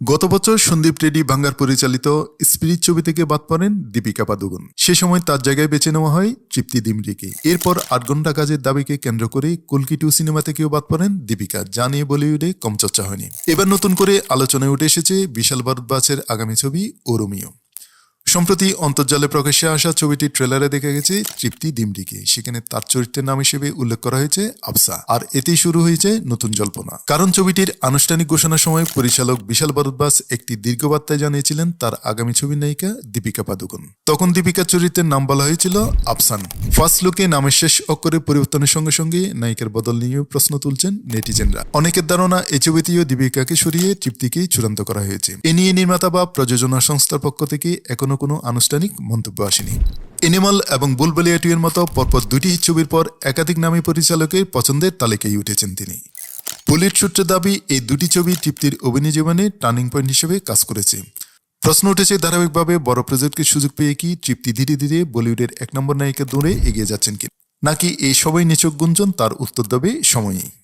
গত বছর সন্দীপ রেড্ডি ভাঙ্গার পরিচালিত স্পিরিট ছবি থেকে বাদ পড়েন দীপিকা পাদুগুন সে সময় তার জায়গায় বেছে নেওয়া হয় তৃপ্তি দিমরিকে। এরপর আট ঘণ্টা কাজের দাবিকে কেন্দ্র করে কুলকি টু সিনেমা থেকেও বাদ পড়েন দীপিকা, যা নিয়ে বলিউডে কম চর্চা হয়নি। এবার নতুন করে আলোচনায় উঠে এসেছে বিশাল ভারতবাসের আগামী ছবি ওরমিও সম্প্রতি অন্তর্জালে প্রকাশ্যে আসা ছবিটির ট্রেলারে দেখা গেছে, তৃপ্তি দিমডিকে সেখানে তার চরিত্রের নাম হিসেবে উল্লেখ করা হয়েছে আফসা। আর এতেই শুরু হয়েছে নতুন জল্পনা। কারণ ছবিটির আনুষ্ঠানিক ঘোষণার সময় পরিচালক বিশাল ভারতবাস একটি দীর্ঘ বার্তায় জানিয়েছিলেন, তার আগামী ছবির নায়িকা দীপিকা পাদুকন। তখন দীপিকার চরিত্রের নাম বলা হয়েছিল আফসান। ফার্স্ট লুকে নামের শেষ অক্ষরে পরিবর্তনের সঙ্গে সঙ্গে নায়িকার বদল নিয়েও প্রশ্ন তুলছেন নেটিজেনরা। অনেকের ধারণা এই ছবিতেও দীপিকাকে সরিয়ে তৃপ্তিকেই চূড়ান্ত করা হয়েছে। এ নিয়ে নির্মাতা বা প্রযোজনা সংস্থার পক্ষ থেকে এখনও কোনো আনুষ্ঠানিক মন্তব্য আসেনি। এনিমাল এবং বুলবুলিয়া টু এর মতো পরপর দুটি ছবির পর একাধিক নামী পরিচালকের পছন্দের তালিকায় উঠেছেন তিনি। পুলিট সূত্রে দাবি, এই দুটি ছবি তৃপ্তির অভিনয় জীবনে টার্নিং পয়েন্ট হিসেবে কাজ করেছে। প্রশ্ন উঠেছে, ধারাবাহিকভাবে বড় প্রজেক্টের সুযোগ পেয়ে কি তৃপ্তি ধীরে ধীরে বলিউডের এক নম্বর নায়িকা দৌড়ে এগিয়ে যাচ্ছেন কি নাকি এই সবাই নিচক গুঞ্জন তার উত্তর দেবে সময়ই।